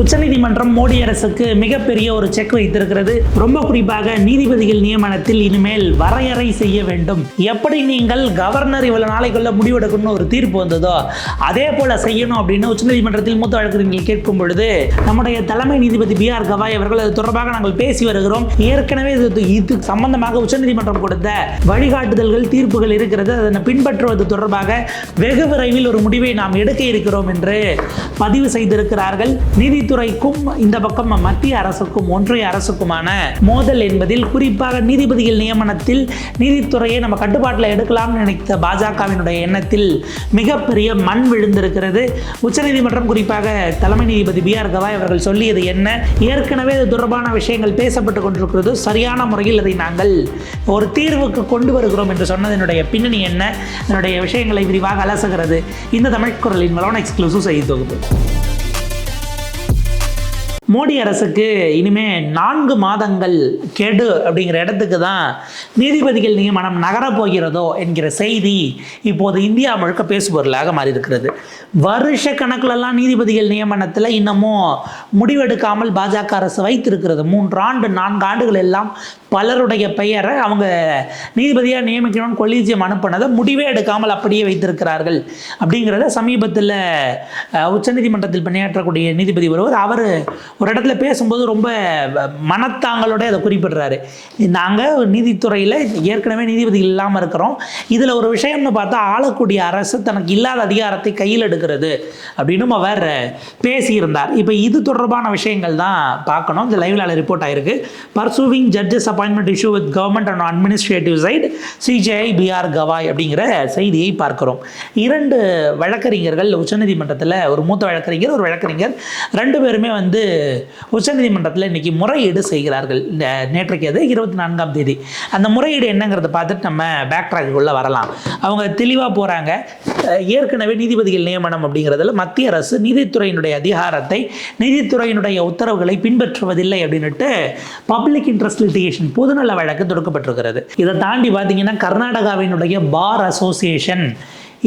உச்சநீதிமன்றம் மோடி அரசுக்கு மிகப்பெரிய ஒரு செக் வைத்திருக்கிறது. ரொம்ப குறிப்பாக நீதிபதிகள் நியமனத்தில் இனிமேல் வரையறை செய்ய வேண்டும். எப்படி நீங்கள் கவர்னர் இவ்வளவு நாளைக்குள்ள முடிவெடுக்கணும்னு ஒரு தீர்ப்பு வந்ததோ அதே போல செய்யணும் அப்படின்னு உச்சநீதிமன்றத்தில் மூத்த வழக்கறிஞர்கள் கேட்கும் பொழுது நம்முடைய தலைமை நீதிபதி பி ஆர் கவாய் அவர்கள் அது தொடர்பாக நாங்கள் பேசி வருகிறோம். ஏற்கனவே இது இது சம்பந்தமாக உச்சநீதிமன்றம் கொடுத்த வழிகாட்டுதல்கள் தீர்ப்புகள் இருக்கிறது. அதனை பின்பற்றுவது தொடர்பாக வெகு விரைவில் ஒரு முடிவை நாம் எடுக்க இருக்கிறோம் என்று பதிவு செய்திருக்கிறார்கள். நீதித்துறைக்கும் இந்த பக்கம் மத்திய அரசுக்கும் ஒன்றிய அரசுக்குமான மோதல் என்பதில் குறிப்பாக நீதிபதிகள் நியமனத்தில் நீதித்துறையை நம்ம கட்டுப்பாட்டில் எடுக்கலாம்னு நினைத்த பாஜகவினுடைய எண்ணத்தில் மிகப்பெரிய மண் விழுந்திருக்கிறது. உச்சநீதிமன்றம் குறிப்பாக தலைமை நீதிபதி பி ஆர் கவாய் அவர்கள் சொல்லியது என்ன? ஏற்கனவே இது தொடர்பான விஷயங்கள் பேசப்பட்டு கொண்டிருக்கிறது. சரியான முறையில் அதை நாங்கள் ஒரு தீர்வுக்கு கொண்டு வருகிறோம் என்று சொன்னதனுடைய பின்னணி என்ன? என்னுடைய விஷயங்களை விரிவாக அலசுகிறது. இந்த தமிழ் குரலின் மலோன் எக்ஸ்க்ளூசிவ் செய்தி தொகுப்பு. மோடி அரசுக்கு இனிமே நான்கு மாதங்கள் கெடு அப்படிங்கிற இடத்துக்கு தான் நீதிபதிகள் நியமனம் நகரப் போகிறதோ என்கிற செய்தி இப்போது இந்தியா முழுக்க பேசுபொருளாக மாறி இருக்கிறது வருஷ கணக்கிலெல்லாம் நீதிபதிகள் நியமனத்தில் இன்னமும் முடிவெடுக்காமல் பாஜக அரசு வைத்திருக்கிறது. மூன்றாண்டு நான்கு ஆண்டுகள் எல்லாம் பலருடைய பெயரை அவங்க நீதிபதியாக நியமிக்கணும்னு கொலீஜியம் அனுப்பினதை முடிவே எடுக்காமல் அப்படியே வைத்திருக்கிறார்கள். அப்படிங்கிறத சமீபத்தில் உச்சநீதிமன்றத்தில் பணியாற்றக்கூடிய நீதிபதி ஒருவர் அவர் ஒரு இடத்துல பேசும்போது ரொம்ப மனத்தாங்களோட அதை குறிப்பிடுறாரு. நாங்கள் நீதித்துறை நீதித்துறையில் ஏற்கனவே நீதிபதி இல்லாமல் இருக்கிறோம். இதில் ஒரு விஷயம்னு பார்த்தா ஆளக்கூடிய அரசு தனக்கு இல்லாத அதிகாரத்தை கையில் எடுக்கிறது அப்படின்னு அவர் பேசியிருந்தார். இப்போ இது தொடர்பான விஷயங்கள் தான் பார்க்கணும். இந்த லைவ்ல ரிப்போர்ட் ஆயிருக்கு. Pursuing judges appointment issue with government and administrative side CJI B R Gavai அப்படிங்கிற செய்தியை பார்க்கிறோம். இரண்டு வழக்கறிஞர்கள் உச்சநீதிமன்றத்தில் ஒரு மூத்த வழக்கறிஞர் ஒரு வழக்கறிஞர் ரெண்டு பேருமே வந்து உச்சநீதிமன்றத்தில் இன்னைக்கு முறையீடு செய்கிறார்கள். நேற்றைக்கு அது இருபத்தி நான்காம் தேதி. அந்த முறையீடு என்னங்கிறத பார்த்துட்டு நம்ம பேக் ட்ராக்குள்ளே வரலாம். அவங்க தெளிவாக போகிறாங்க ஏற்கனவே நீதிபதிகள் நியமனம் அப்படிங்கிறதுல மத்திய அரசு நீதித்துறையினுடைய அதிகாரத்தை நீதித்துறையினுடைய உத்தரவுகளை பின்பற்றுவதில்லை அப்படின்னுட்டு பப்ளிக் இன்ட்ரெஸ்ட் லிட்டிகேஷன் பொதுநல வழக்கு தொடுக்கப்பட்டிருக்கிறது. இதை தாண்டி பார்த்தீங்கன்னா கர்நாடகாவினுடைய பார் அசோசியேஷன்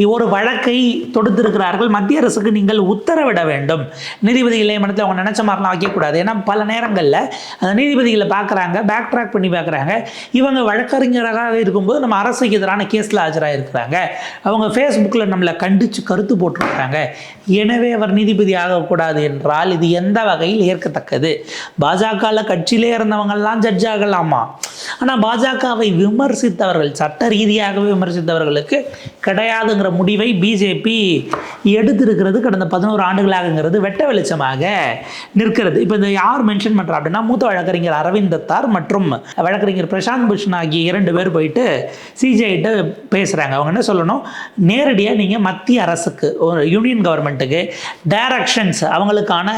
ஒரு வழக்கை தொடுத்திருக்கிறார்கள். மத்திய அரசுக்கு நீங்கள் உத்தரவிட வேண்டும். நீதிபதி இளையமனத்தில் அவங்க நினச்ச மாதிரிலாம் வைக்கக்கூடாது. ஏன்னா பல நேரங்களில் அந்த நீதிபதிகளை பார்க்குறாங்க பேக் ட்ராக் பண்ணி பார்க்குறாங்க. இவங்க வழக்கறிஞராக இருக்கும்போது நம்ம அரசுக்கு எதிரான கேஸில் ஆஜராக இருக்கிறாங்க அவங்க ஃபேஸ்புக்கில் நம்மளை கண்டித்து கருத்து போட்டிருக்கிறாங்க. எனவே அவர் நீதிபதி ஆகக்கூடாது என்றால் இது எந்த வகையில் ஏற்கத்தக்கது? பாஜகவில் கட்சியிலே இருந்தவங்கெல்லாம் ஜட்ஜ் ஆகலாமா? ஆனால் பாஜகவை விமர்சித்தவர்கள் சட்ட ரீதியாகவே விமர்சித்தவர்களுக்கு கிடையாதுங்கிற முடிவை பிஜேபி எடுத்திருக்கிறது கடந்த பதினோரு ஆண்டுகளாகங்கிறது வெட்ட வெளிச்சமாக நிற்கிறது. இப்போ இந்த யார் மென்ஷன் பண்ணுறா அப்படின்னா மூத்த வழக்கறிஞர் அரவிந்த் தத்தார் மற்றும் வழக்கறிஞர் பிரசாந்த் பூஷன் ஆகிய இரண்டு பேர் போயிட்டு சிஜிஐட்ட பேசுகிறாங்க அவங்க என்ன சொல்லணும்? நேரடியாக நீங்கள் மத்திய அரசுக்கு ஒரு யூனியன் கவர்மெண்ட்டுக்கு டைரக்ஷன்ஸ் அவங்களுக்கான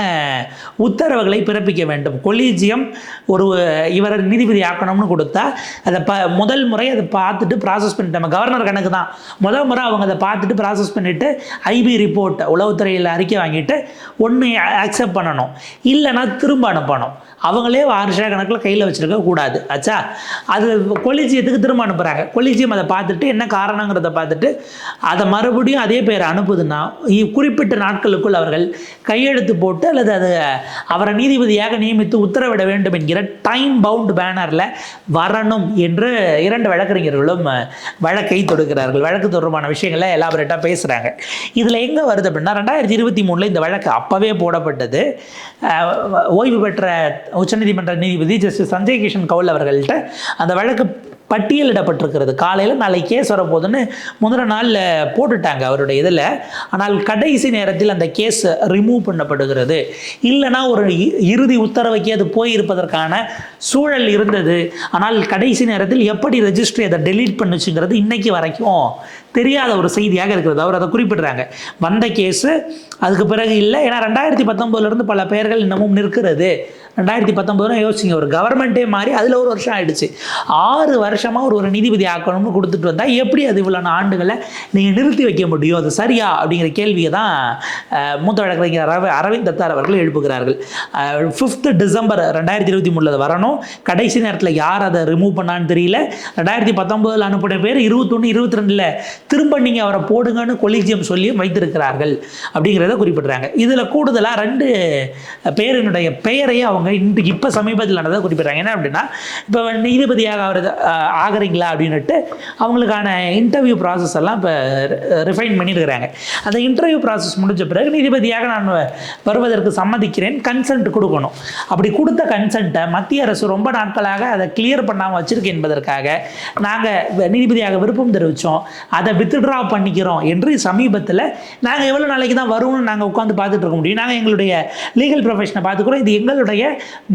உத்தரவுகளை பிறப்பிக்க வேண்டும். கொலீஜியம் ஒரு இவரை நீதிபதி ஆக்கணும்னு கொடுத்தா அதை ப முதல் முறை அதை பார்த்துட்டு ப்ராசஸ் பண்ணிட்டு நம்ம கவர்னர் கணக்கு தான் முதல் முறை அவங்க அதை பார்த்துட்டு ப்ராசஸ் பண்ணிவிட்டு ஐபி ரிப்போர்ட் உளவுத்துறையில் அறிக்கை வாங்கிட்டு ஒன்று அக்செப்ட் பண்ணணும். இல்லைன்னா திரும்ப அனுப்பணும். அவங்களே வருஷ கணக்கில் கையில் வச்சுருக்க கூடாது. ஆச்சா அது கொலிஜியத்துக்கு திரும்ப அனுப்புகிறாங்க கொலிஜியம் அதை பார்த்துட்டு என்ன காரணங்கிறத பார்த்துட்டு அதை மறுபடியும் அதே பேர் அனுப்புதுன்னா இ- குறிப்பிட்ட நாட்களுக்குள் அவர்கள் கையெழுத்து போட்டு அல்லது அது அவரை நீதிபதியாக நியமித்து உத்தரவிட வேண்டும் என்கிற டைம் பவுண்ட் பேனரில் வரணும் என்று இரண்டு வழக்கறிஞர்களும் வழக்கை தொடுக்கிறார்கள். வழக்கு தொடர்பான விஷயங்களை எலாபரேட்டாக பேசுகிறாங்க இதில் எங்கே வருது அப்படின்னா ரெண்டாயிரத்தி இருபத்தி மூணில் இந்த வழக்கு அப்போவே போடப்பட்டது. ஓய்வு பெற்ற உச்சநீதிமன்ற நீதிபதி ஜஸ்டிஸ் சஞ்சய் கிஷன் கவுல் அவர்கள்ட்ட அந்த வழக்கு பட்டியலிடப்பட்டிருக்கிறது. காலையில் நாளைக்கு கேஸ் வரப்போகுதுன்னு முதல் நாளில் போட்டுட்டாங்க அவருடைய இதில். ஆனால் கடைசி நேரத்தில் அந்த கேஸ் ரிமூவ் பண்ணப்படுகிறது. இல்லைனா ஒரு இ- இறுதி உத்தரவுக்கே அது போயிருப்பதற்கான சூழல் இருந்தது. ஆனால் கடைசி நேரத்தில் எப்படி ரெஜிஸ்ட்ரி அதை டெலீட் பண்ணுச்சுங்கிறது இன்றைக்கி வரைக்கும் தெரியாத ஒரு செய்தியாக இருக்கிறது. அவர் அதை குறிப்பிடுறாங்க. வந்த கேஸு அதுக்கு பிறகு இல்லை. ஏன்னா ரெண்டாயிரத்தி பத்தொம்போதுலேருந்து பல பெயர்கள் இன்னமும் நிற்கிறது. ரெண்டாயிரத்தி பத்தொம்போதுனா யோசிச்சிங்க ஒரு கவர்மெண்ட்டே மாறி அதில் ஒரு வருஷம் ஆயிடுச்சு. ஆறு வருஷமாக ஒரு ஒரு நீதிபதி ஆக்கணும்னு கொடுத்துட்டு வந்தால் எப்படி அது இவ்வளோ ஆண்டுகளை நீங்கள் நிறுத்தி வைக்க முடியும்? அது சரியா? அப்படிங்கிற கேள்வியை தான் மூத்த வழக்கறிஞர் அரவ அரவிந்த் தத்தார் அவர்கள் எழுப்புகிறார்கள். ஃபிஃப்த்து டிசம்பர் ரெண்டாயிரத்தி இருபத்தி மூணில் அது வரணும். கடைசி நேரத்தில் யார் அதை ரிமூவ் பண்ணான்னு தெரியல. ரெண்டாயிரத்தி பத்தொம்போதில் அனுப்பின பேர் இருபத்தொன்று இருபத்தி ரெண்டில் திரும்ப நீங்கள் அவரை போடுங்கன்னு கொலிஜியம் சொல்லியும் வைத்திருக்கிறார்கள். அப்படிங்கிறத குறிப்பிடுறாங்க. இதில் கூடுதலாக ரெண்டு பேரினுடைய பெயரையே அவங்க இன்றைக்கு இப்போ சமீபத்தில் நடந்ததை குறிப்பிட்றாங்க. என்ன அப்படின்னா இப்போ நீதிபதியாக அவர் ஆகிறீங்களா அப்படின்னுட்டு அவங்களுக்கான இன்டர்வியூ ப்ராசஸ் எல்லாம் இப்போ ரிஃபைன் பண்ணியிருக்கிறாங்க. அந்த இன்டர்வியூ ப்ராசஸ் முடிஞ்ச பிறகு நீதிபதியாக நான் வருவதற்கு சம்மதிக்கிறேன். கன்சென்ட் கொடுக்கணும். அப்படி கொடுத்த கன்சென்ட்டை மத்திய அரசு ரொம்ப நாட்களாக அதை கிளியர் பண்ணாமல் வச்சுருக்கு என்பதற்காக நாங்கள் நீதிபதியாக விருப்பம் தெரிவித்தோம் அதை வித்ட்ரா பண்ணிக்கிறோம் என்று சமீபத்தில் நாங்கள் எவ்வளோ நாளைக்கு தான் வரும்னு நாங்கள் உட்காந்து பார்த்துட்டு இருக்க முடியும். நாங்கள் எங்களுடைய லீகல் ப்ரொஃபஷனை பார்த்துக்கிறோம். இது எங்களுடைய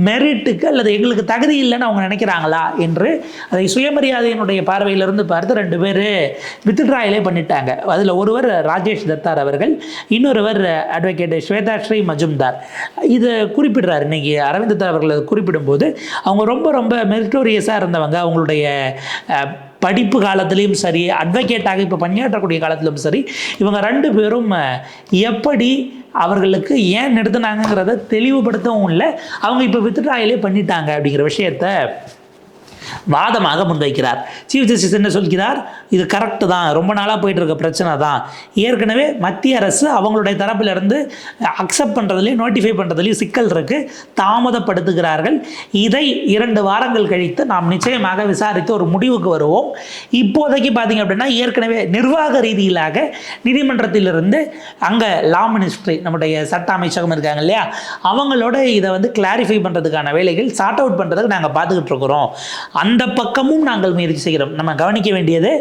மெரிட்டுக்கு அல்லது எங்களுக்கு தகுதி இல்லைன்னு அவங்க நினைக்கிறாங்களா என்று அதை சுயமரியாதையினுடைய பார்வையிலிருந்து பார்த்து ரெண்டு பேர் வித்ட்ராயலே பண்ணிட்டாங்க. அதில் ஒருவர் ராஜேஷ் தத்தார் அவர்கள் இன்னொருவர் அட்வொகேட் ஸ்வேதா ஸ்ரீ மஜும்தார். இது குறிப்பிடுறார். இன்றைக்கி அரவிந்த் அவர்கள் குறிப்பிடும்போது அவங்க ரொம்ப ரொம்ப மெரிட்டோரியஸாக இருந்தவங்க. அவங்களுடைய படிப்பு காலத்துலேயும் சரி அட்வொகேட்டாக இப்போ பணியாற்றக்கூடிய காலத்திலும் சரி இவங்க ரெண்டு பேரும் எப்படி அவர்களுக்கு ஏன் நிறுத்தினாங்கங்கிறத தெளிவுபடுத்தவும் இல்லை அவங்க இப்போ வித்ட்ராயலே பண்ணிட்டாங்க அப்படிங்கிற விஷயத்தை வாதமாக முன்வைக்கிறார். சீஃப் ஜஸ்டிஸ் என்ன சொல்கிறார்? இது கரெக்டு தான். ரொம்ப நாளாக போயிட்டு இருக்க பிரச்சனை தான். ஏற்கனவே மத்திய அரசு அவங்களுடைய தரப்பிலிருந்து அக்செப்ட் பண்ணுறதுலையும் நோட்டிஃபை பண்ணுறதுலையும் சிக்கல் இருக்குது தாமதப்படுத்துகிறார்கள். இதை இரண்டு வாரங்கள் கழித்து நாம் நிச்சயமாக விசாரித்து ஒரு முடிவுக்கு வருவோம். இப்போதைக்கு பார்த்தீங்க அப்படின்னா ஏற்கனவே நிர்வாக ரீதியிலாக நீதிமன்றத்திலிருந்து அங்கே லா மினிஸ்ட்ரி நம்முடைய சட்ட அமைச்சகம் இருக்காங்க இல்லையா? அவங்களோட இதை வந்து கிளாரிஃபை பண்ணுறதுக்கான வேலைகள் சார்ட் அவுட் பண்ணுறதுக்கு நாங்கள் பார்த்துக்கிட்டு இருக்கிறோம். அந்த பக்கமும் நாங்கள் முயற்சி செய்கிறோம். நம்ம கவனிக்க வேண்டியது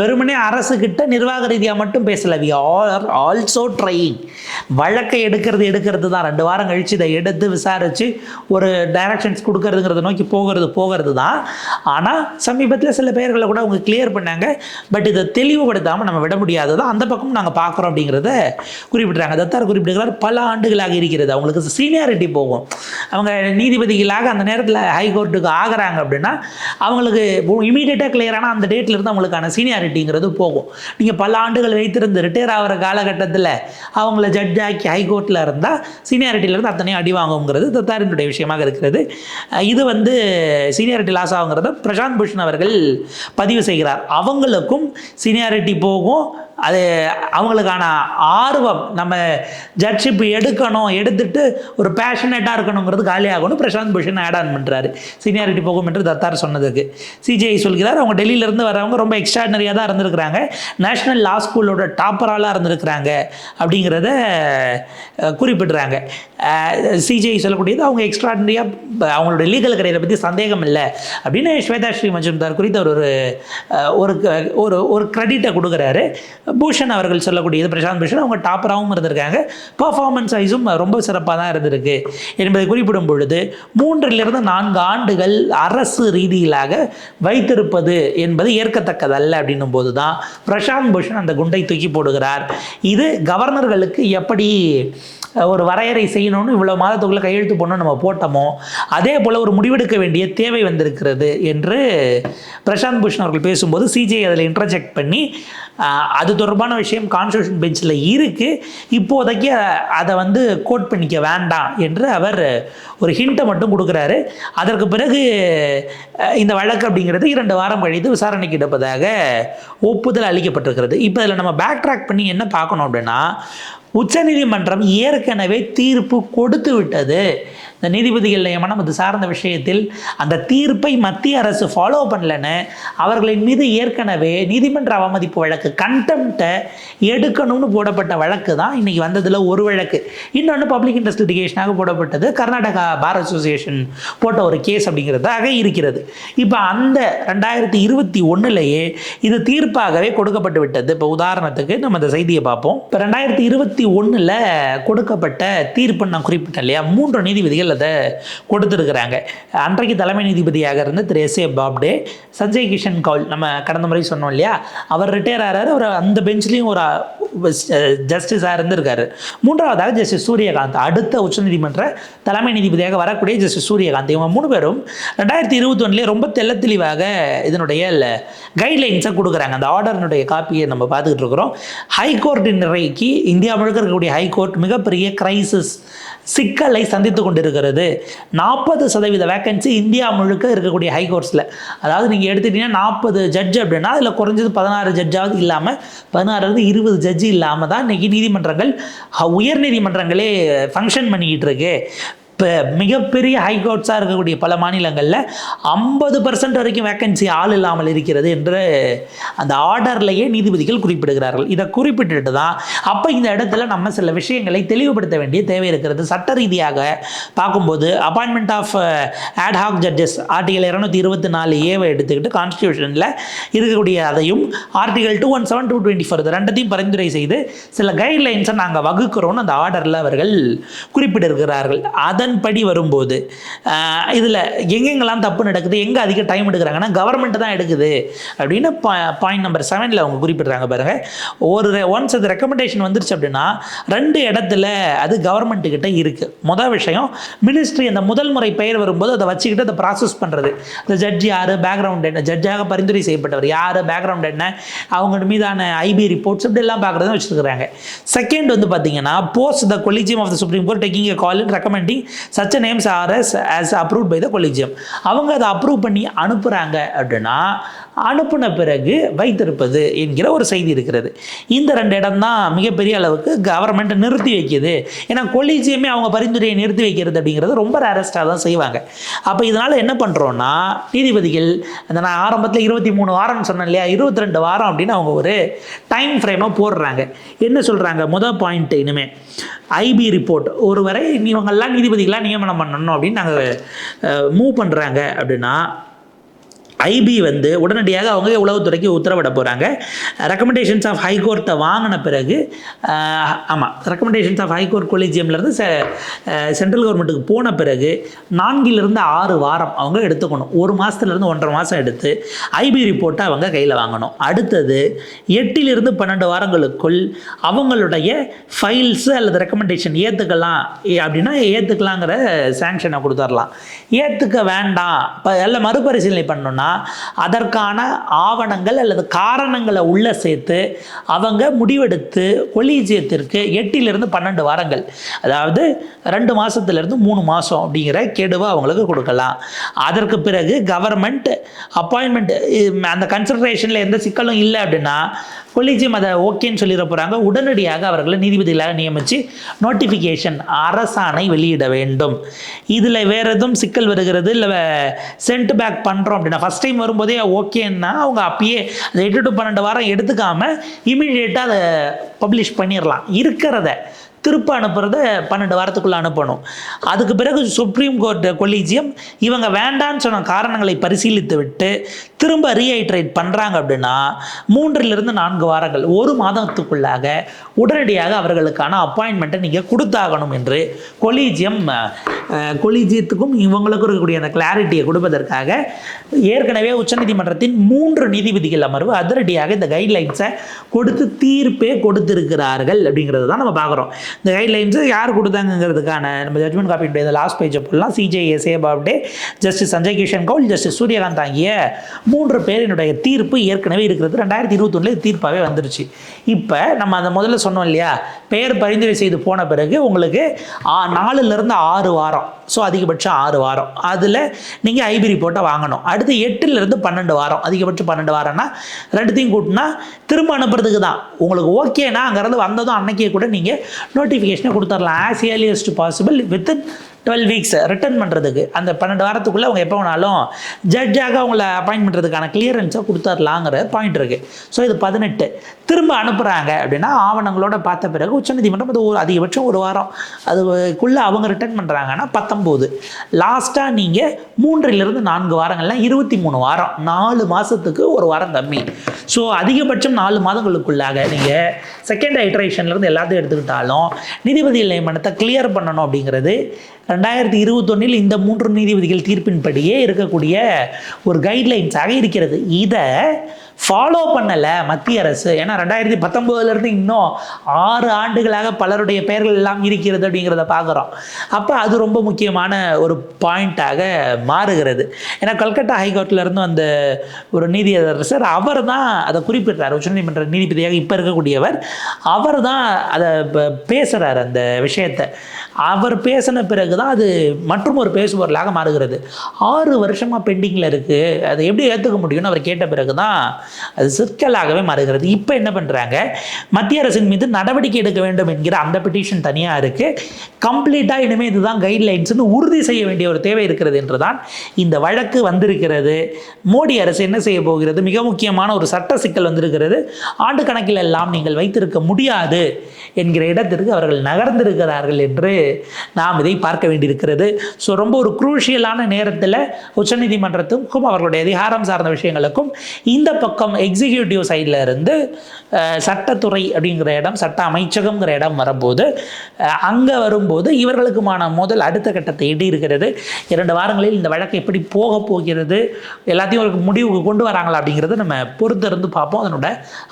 வெறுமனே அரசு கிட்ட நிர்வாக ரீதியாக மட்டும் பேசல. வி ஆர் ஆல்சோ ட்ரையிங் வழக்கை எடுக்கிறது எடுக்கிறது தான். ரெண்டு வாரம் கழித்து இதை எடுத்து விசாரித்து ஒரு டைரக்ஷன்ஸ் கொடுக்கறதுங்கிறத நோக்கி போகிறது போகிறது தான். ஆனால் சமீபத்தில் சில பெயர்களை கூட அவங்க கிளியர் பண்ணாங்க. பட் இதை தெளிவுபடுத்தாமல் நம்ம விட முடியாது. தான் அந்த பக்கம் நாங்கள் பார்க்குறோம் அப்படிங்கிறத குறிப்பிட்றாங்க தத்தார் குறிப்பிடுகிறார் பல ஆண்டுகளாக இருக்கிறது. அவங்களுக்கு சீனியாரிட்டி போகும். அவங்க நீதிபதிகளாக அந்த நேரத்தில் ஹைகோர்ட்டுக்கு ஆகிறாங்க அப்படின்னா அவங்களுக்கு இமீடியட்டாக கிளியரான அந்த டேட்டில் இருந்து அவங்களுக்கான சீனியாரிட்டிங்கிறது போகும். நீங்கள் பல ஆண்டுகள் வைத்திருந்து ரிட்டையர் ஆகிற காலகட்டத்தில் அவங்கள ஜட்ஜ் ஆக்கி ஹைகோர்ட்டில் இருந்தால் சீனியாரிட்டியிலேருந்து அத்தனையும் அடி வாங்குங்கிறது தத்தாரினுடைய விஷயமாக இருக்கிறது. இது வந்து சீனியாரிட்டி லாஸ் ஆகுங்கிறத பிரசாந்த் பூஷன் அவர்கள் பதிவு செய்கிறார். அவங்களுக்கும் சீனியாரிட்டி போகும். அது அவங்களுக்கான ஆர்வம். நம்ம ஜட்ஜிப் எடுக்கணும் எடுத்துட்டு ஒரு பேஷனேட்டாக இருக்கணுங்கிறது காலியாகணும். பிரசாந்த் பூஷன் ஆட் ஆன் பண்ணுறாரு சீனியாரிட்டி போகும் என்று தத்தார் சொன்னதுக்கு. சிஜிஐ சொல்கிறார் அவங்க டெல்லியிலேருந்து வரவங்க ரொம்ப எக்ஸ்ட்ராடனரியாக தான் இருந்திருக்கிறாங்க. நேஷனல் லா ஸ்கூலோட டாப்பராலாக இருந்திருக்கிறாங்க அப்படிங்கிறத குறிப்பிடுறாங்க. சிஜிஐ சொல்லக்கூடியது அவங்க எக்ஸ்ட்ராடனரியாக அவங்களோட லீகல் கடையில் பற்றி சந்தேகம் இல்லை அப்படின்னு ஸ்வேதா ஸ்ரீ மஜும்தார் குறித்த ஒரு ஒரு ஒரு க- ஒரு ஒரு கிரெடிட்டை கொடுக்குறாரு. பூஷன் அவர்கள் சொல்லக்கூடியது பிரசாந்த் பூஷன் அவங்க டாப்பராகவும் இருந்திருக்காங்க. பர்ஃபார்மன்ஸ் வைஸும் ரொம்ப சிறப்பாக தான் இருந்திருக்கு. என்பதை குறிப்பிடும் பொழுது மூன்றிலிருந்து நான்கு ஆண்டுகள் அரசு ரீதியிலாக வைத்திருப்பது என்பது ஏற்கத்தக்கதல்ல அப்படின்னும் போது தான் பிரசாந்த் பூஷன் அந்த குண்டை தூக்கி போடுகிறார். இது கவர்னர்களுக்கு எப்படி ஒரு வரையறை செய்யணும்னு இவ்வளோ மாதத்துக்குள்ளே கையெழுத்து போடணும் நம்ம போட்டோமோ அதே போல் ஒரு முடிவெடுக்க வேண்டிய தேவை வந்திருக்கிறது என்று பிரசாந்த் பூஷன் அவர்கள் பேசும்போது சிஜிஐ அதில் இன்டர்ஜெக்ட் பண்ணி அது தொடர்பான விஷயம் கான்ஸ்டியூஷன் பெஞ்சில் இருக்குது இப்போதைக்கு அதை வந்து கோட் பண்ணிக்க வேண்டாம் என்று அவர் ஒரு ஹிண்ட்டை மட்டும் கொடுக்குறாரு. அதற்கு பிறகு இந்த வழக்கு அப்படிங்கிறது இரண்டு வாரம் கழித்து விசாரணைக்கு எடுப்பதாக ஒப்புதல் அளிக்கப்பட்டிருக்கிறது. இப்போ இதில் நம்ம பேக் ட்ராக் பண்ணி என்ன பார்க்கணும் அப்படின்னா உச்சநீதிமன்றம் ஏற்கனவே தீர்ப்பு கொடுத்து விட்டது இந்த நீதிபதிகள் நியமனம் அது சார்ந்த விஷயத்தில் அந்த தீர்ப்பை மத்திய அரசு ஃபாலோ பண்ணலன்னு அவர்களின் மீது ஏற்கனவே நீதிமன்ற அவமதிப்பு வழக்கு கண்டெம்ட்டை எடுக்கணும்னு போடப்பட்ட வழக்கு தான் இன்னைக்கு வந்ததில் ஒரு வழக்கு. இன்னொன்று பப்ளிக் இன்ட்ரெஸ்ட் லிட்டிகேஷனாக போடப்பட்டது. கர்நாடகா பார் அசோசியேஷன் போட்ட ஒரு கேஸ் அப்படிங்கிறதாக இருக்கிறது. இப்போ அந்த ரெண்டாயிரத்தி இருபத்தி ஒன்றுலேயே இது தீர்ப்பாகவே கொடுக்கப்பட்டு விட்டது. இப்போ உதாரணத்துக்கு நம்ம இந்த செய்தியை பார்ப்போம். இப்போ ரெண்டாயிரத்தி இருபத்தி இருபத்தி ஒன்றில் கொடுக்கப்பட்ட தீர்ப்புன்னு நான் குறிப்பிட்டேன் இல்லையா? மூன்று நீதிபதிகள் அதை கொடுத்துருக்குறாங்க. அன்றைக்கு தலைமை நீதிபதியாக இருந்த திரு எஸ் ஏ பாப்டே சஞ்சய் கிஷன் கவுல் நம்ம கடந்த முறை சொன்னோம் இல்லையா? அவர் ரிட்டையர் ஆகிறாரு அவர் அந்த பெஞ்ச்லேயும் ஒரு ஜஸ்டிஸாக இருந்திருக்காரு. மூன்றாவதாக ஜஸ்டிஸ் சூரியகாந்த் அடுத்த உச்சநீதிமன்ற தலைமை நீதிபதியாக வரக்கூடிய ஜஸ்டிஸ் சூரியகாந்த். இவங்க மூணு பேரும் ரெண்டாயிரத்தி இருபத்தி ஒன்றுலேயே ரொம்ப தெள்ள தெளிவாக இதனுடைய கைட்லைன்ஸை கொடுக்குறாங்க. அந்த ஆர்டர்னுடைய காப்பியை நம்ம பார்த்துக்கிட்டு இருக்கிறோம். ஹைகோர்ட்டின் நிறைக்கு இந்தியா முழுக்க இருக்கக்கூடிய ஹைகோர்ட் மிகப்பெரிய கிரைசிஸ் சிக்கலை சந்தித்து கொண்டிருக்கிறது. நாற்பது சதவீத வேக்கன்சி இந்தியா முழுக்க இருக்கக்கூடிய ஹைகோர்ட்ஸில் அதாவது நீங்கள் எடுத்துக்கிட்டிங்கன்னா நாற்பது ஜட்ஜ் அப்படின்னா அதில் குறைஞ்சது பதினாறு ஜட்ஜாவது இல்லாமல் பதினாறுலேருந்து இருபது ஜட்ஜு இல்லாமல் தான் இன்றைக்கி நீதிமன்றங்கள் உயர் நீதிமன்றங்களே ஃபங்க்ஷன் பண்ணிக்கிட்டு இருக்கு. இப்போ மிகப்பெரிய ஹைகோர்ட்ஸாக இருக்கக்கூடிய பல மாநிலங்களில் ஐம்பது பர்சன்ட் வரைக்கும் வேக்கன்சி ஆள் இல்லாமல் இருக்கிறது என்று அந்த ஆர்டர்லேயே நீதிபதிகள் குறிப்பிடுகிறார்கள். இதை குறிப்பிட்டுட்டு தான் அப்போ இந்த இடத்துல நம்ம சில விஷயங்களை தெளிவுபடுத்த வேண்டிய தேவை இருக்கிறது. சட்ட ரீதியாக பார்க்கும்போது appointment of ad hoc judges article இரநூத்தி இருபத்தி நாலு ஏவை எடுத்துக்கிட்டு கான்ஸ்டியூஷனில் இருக்கக்கூடிய அதையும் article two one seven two twenty four இது ரெண்டத்தையும் பரிந்துரை செய்து சில கைட்லைன்ஸை நாங்கள் வகுக்கிறோம்னு அந்த ஆர்டரில் அவர்கள் குறிப்பிட்டிருக்கிறார்கள். அதன்படி வரும்போது இதில் எங்கெங்கெல்லாம் தப்பு நடக்குது எங்கே அதிக டைம் எடுக்கிறாங்கன்னா கவர்மெண்ட் தான் எடுக்குது அப்படின்னு பாயிண்ட் நம்பர் செவனில் அவங்க குறிப்பிடுறாங்க பாருங்க. ஒரு ஒன்ஸ் அது ரெக்கமெண்டேஷன் வந்துருச்சு அப்படின்னா ரெண்டு இடத்துல அது கவர்மெண்ட்டுக்கிட்ட கிட்ட இருக்குது முதல் விஷயம் மினிஸ்ட்ரி அந்த முதல் முறை பெயர் வரும்போது அதை வச்சுக்கிட்டு அதை ப்ராசஸ் பண்ணுறது இந்த ஜட்ஜ் யார் பேக்ரவுண்ட் என்ன ஜட்ஜாக பரிந்துரை செய்யப்பட்டவர் யார் பேக்ரவுண்ட் என்ன அவங்க மீதான ஐபி ரிப்போர்ட்ஸ் இப்படி எல்லாம் பார்க்குறதுன்னு வச்சுருக்குறாங்க. செகண்ட் வந்து பார்த்தீங்கன்னா post the collegium of the supreme court taking a call in recommending such names are is as approved by the collegium அவங்க அதை அப்ரூவ் பண்ணி அனுப்புகிறாங்க அப்படின்னா அனுப்புன பிறகு வைத்திருப்பது என்கிற ஒரு செய்தி இருக்கிறது. இந்த ரெண்டு இடம் தான் மிகப்பெரிய அளவுக்கு கவர்மெண்ட் நிறுத்தி வைக்கிது. ஏன்னா கொலிஜியமே அவங்க பரிந்துரையை நிறுத்தி வைக்கிறது அப்படிங்கிறது ரொம்ப ரேரஸ்டாக தான் செய்வாங்க. அப்போ இதனால் என்ன பண்ணுறோன்னா நீதிபதிகள் அந்த நான் ஆரம்பத்தில் இருபத்தி மூணு வாரம்னு சொன்னேன் இல்லையா இருபத்தி ரெண்டு வாரம் அப்படின்னு அவங்க ஒரு டைம் ஃப்ரேமாக போடுறாங்க. என்ன சொல்கிறாங்க முதல் பாயிண்ட் இனிமே. ஐபி ரிப்போர்ட் ஒருவரை இவங்கெல்லாம் நீதிபதிகளாக நியமனம் பண்ணணும் அப்படின்னு நாங்கள் மூவ் பண்ணுறாங்க அப்படின்னா ஐபி வந்து உடனடியாக அவங்க உளவுத்துறைக்கு உத்தரவிட போகிறாங்க ரெக்கமெண்டேஷன்ஸ் ஆஃப் ஹைகோர்ட்டை வாங்கின பிறகு ஆமாம் ரெக்கமெண்டேஷன்ஸ் ஆஃப் ஹைகோர்ட் கொலிஜியம்லேருந்து சென்ட்ரல் கவர்மெண்ட்டுக்கு போன பிறகு நான்கிலிருந்து ஆறு வாரம் அவங்க எடுத்துக்கணும். ஒரு மாதத்துலேருந்து ஒன்றரை மாதம் எடுத்து ஐபி ரிப்போர்ட்டை அவங்க கையில் வாங்கணும். அடுத்தது எட்டிலிருந்து பன்னெண்டு வாரங்களுக்குள் அவங்களுடைய ஃபைல்ஸு அல்லது ரெக்கமெண்டேஷன் ஏற்றுக்கலாம் அப்படின்னா ஏற்றுக்கலாங்கிற சேங்ஷனை கொடுத்துடலாம் ஏற்றுக்க வேண்டாம். இப்போ எல்லாம் மறுபரிசீலனை பண்ணணும்னா அதற்கான ஆவணங்கள் அல்லது காரணங்களை உள்ளே சேர்த்து அவங்க முடிவெடுத்து கொலீஜியத்திற்கு எட்டிலிருந்து பன்னெண்டு வாரங்கள் அதாவது ரெண்டு மாதத்துலேருந்து மூணு மாதம் அப்படிங்கிற கெடுவை அவங்களுக்கு கொடுக்கலாம். அதற்கு பிறகு கவர்மெண்ட் அப்பாயின்மெண்ட் அந்த கன்சல்ட்ரேஷனில் எந்த சிக்கலும் இல்லை அப்படின்னா கொலிஜியம் அதை ஓகேன்னு சொல்லிட போகிறாங்க உடனடியாக அவர்களை நீதிபதிகளாக நியமித்து நோட்டிஃபிகேஷன் அரசாணை வெளியிட வேண்டும். இதில் வேறு எதுவும் சிக்கல் வருகிறது? இல்லை சென்ட் பேக் பண்ணுறோம் அப்படின்னா ஃபஸ்ட் டைம் வரும்போதே ஓகேன்னா அவங்க அப்பயே அந்த எட்டு டு பன்னெண்டு வாரம் எடுத்துக்காமல் இமீடியட்டாக அதை பப்ளிஷ் பண்ணிடலாம் இருக்கிறத திருப்ப அனுப்புறத பன்னெண்டு வாரத்துக்குள்ளே அனுப்பணும். அதுக்கு பிறகு சுப்ரீம் கோர்ட் கொலீஜியம் இவங்க வேண்டான்னு சொன்ன காரணங்களை பரிசீலித்து விட்டு திரும்ப ரீஹைட்ரேட் பண்ணுறாங்க அப்படின்னா மூன்றிலிருந்து நான்கு வாரங்கள் ஒரு மாதத்துக்குள்ளாக உடனடியாக அவர்களுக்கான அப்பாயின்மெண்ட்டை நீங்கள் கொடுத்தாகணும் என்று கொலீஜியம் கொலீஜியத்துக்கும் இவங்களுக்கும் இருக்கக்கூடிய அந்த கிளாரிட்டியை கொடுப்பதற்காக ஏற்கனவே உச்சநீதிமன்றத்தின் மூன்று நீதிபதிகள் அமர்வு அதிரடியாக இந்த கைட்லைன்ஸை கொடுத்து தீர்ப்பே கொடுத்திருக்கிறார்கள் அப்படிங்கிறது தான் நம்ம பார்க்குறோம். இந்த கைட்லைன்ஸை யார் கொடுத்தாங்கிறதுக்கான நம்ம ஜட்மெண்ட் காப்பியுடைய லாஸ்ட் பேஜை போடலாம். CJ S A Bobde justice Sanjay Kishan Kaul justice Suryakant ஆகிய மூன்று பேரினுடைய தீர்ப்பு ஏற்கனவே இருக்கிறது. ரெண்டாயிரத்தி இருபத்தொன்னில் தீர்ப்பாகவே வந்துருச்சு. இப்போ நம்ம அதை முதல்ல சொன்னோம் இல்லையா? பெயர் பரிந்துரை செய்து போன பிறகு உங்களுக்கு நாலுலேருந்து ஆறு வாரம். ஸோ அதிகபட்சம் ஆறு வாரம். அதில் நீங்கள் ஐபிரி போட்டால் வாங்கணும். அடுத்து எட்டுலேருந்து பன்னெண்டு வாரம். அதிகபட்சம் பன்னெண்டு வாரம்னா ரெண்டுத்தையும் கூட்டினா திரும்ப அனுப்புறதுக்கு தான். உங்களுக்கு ஓகேனா அங்கேருந்து வந்ததும் அன்னைக்கே கூட நீங்கள் நோட்டிஃபிகேஷனை கொடுத்துடலாம். As earliest possible within twelve weeks return பண்ணுறதுக்கு அந்த பன்னெண்டு வாரத்துக்குள்ளே அவங்க எப்போ வேணாலும் ஜட்ஜாக அவங்கள அப்பாயின்ட் பண்ணுறதுக்கான கிளியரன்ஸாக கொடுத்துர்லாங்கிற பாயிண்ட் இருக்குது ஸோ இது பதினெட்டு. திரும்ப அனுப்புகிறாங்க அப்படின்னா ஆவணங்களோட பார்த்த பிறகு உச்சநீதிமன்றம் அது ஒரு அதிகபட்சம் ஒரு வாரம். அதுக்குள்ளே அவங்க ரிட்டர்ன் பண்ணுறாங்கன்னா பத்தொம்போது. லாஸ்ட்டாக நீங்கள் மூன்றிலிருந்து நான்கு வாரங்கள்லாம் இருபத்தி மூணு வாரம். நாலு மாதத்துக்கு ஒரு வாரம் கம்மி ஸோ அதிகபட்சம் நாலு மாதங்களுக்குள்ளாக நீங்கள் செகண்ட் ஹைட்ரேஷன்லேருந்து எல்லாத்தையும் எடுத்துக்கிட்டாலும் நீதிபதி நியமனத்தை கிளியர் பண்ணணும் அப்படிங்கிறது ரெண்டாயிரத்தி இருபத்தொன்னில் இந்த மூன்று நீதிபதிகள் தீர்ப்பின்படியே இருக்கக்கூடிய ஒரு கைட்லைன்ஸாக இருக்கிறது. இதை ஃபாலோ பண்ணலை மத்திய அரசு. ஏன்னா ரெண்டாயிரத்தி பத்தொம்போதுலேருந்து இன்னும் ஆறு ஆண்டுகளாக பலருடைய பெயர்கள் எல்லாம் இருக்கிறது அப்படிங்கிறத பார்க்குறோம். அப்போ அது ரொம்ப முக்கியமான ஒரு பாயிண்ட்டாக மாறுகிறது. ஏன்னா கல்கட்டா ஹைகோர்ட்லேருந்து அந்த ஒரு நீதியரசர் அவர் தான் அதை குறிப்பிட்டார் உச்சநீதிமன்ற நீதிபதியாக இப்போ இருக்கக்கூடியவர் அவர் தான் அதை பேசுகிறார் அந்த விஷயத்தை. அவர் பேசின பிறகு தான் அது மற்றும் ஒரு பேசுபொருளாக மாறுகிறது. ஆறு வருஷமாக பெண்டிங்கில் இருக்குது அதை எப்படி ஏற்றுக்க முடியும்னு அவர் கேட்ட பிறகு தான் அது சிக்கலாகவே மாறுகிறது. இப்போ என்ன பண்ணுறாங்க மத்திய அரசின் மீது நடவடிக்கை எடுக்க வேண்டும் என்கிற அந்த பெட்டிஷன் தனியாக இருக்குது கம்ப்ளீட்டாக இனிமேல் இதுதான் கைட்லைன்ஸ்னு உறுதி செய்ய வேண்டிய ஒரு தேவை இருக்கிறது என்று தான் இந்த வழக்கு வந்திருக்கிறது. மோடி அரசு என்ன செய்ய போகிறது? மிக முக்கியமான ஒரு சட்ட சிக்கல் வந்திருக்கிறது. ஆண்டு கணக்கில் எல்லாம் நீங்கள் வைத்திருக்க முடியாது என்கிற இடத்திற்கு அவர்கள் நகர்ந்திருக்கிறார்கள் என்று நாம் இதை பார்க்க வேண்டியிருக்கிறது. ஸோ ரொம்ப ஒரு குரூஷியலான நேரத்தில் உச்சநீதிமன்றத்துக்கும் அவர்களுடைய அதிகாரம் சார்ந்த விஷயங்களுக்கும் இந்த பக்கம் எக்ஸிக்யூட்டிவ் சைடில் இருந்து சட்டத்துறை அப்படிங்கிற இடம் சட்ட அமைச்சகங்கிற இடம் வரும்போது அங்கே வரும்போது இவர்களுக்குமான முதல் அடுத்த கட்டத்தை எட்டி இருக்கிறது இரண்டு வாரங்களில் இந்த வழக்கு எப்படி போக போகிறது எல்லாத்தையும் ஒரு முடிவுக்கு கொண்டு வராங்களா அப்படிங்கிறது நம்ம பொறுத்திருந்து பார்ப்போம். அதனோட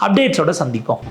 அப்டேட்ஸோட சந்திப்போம்.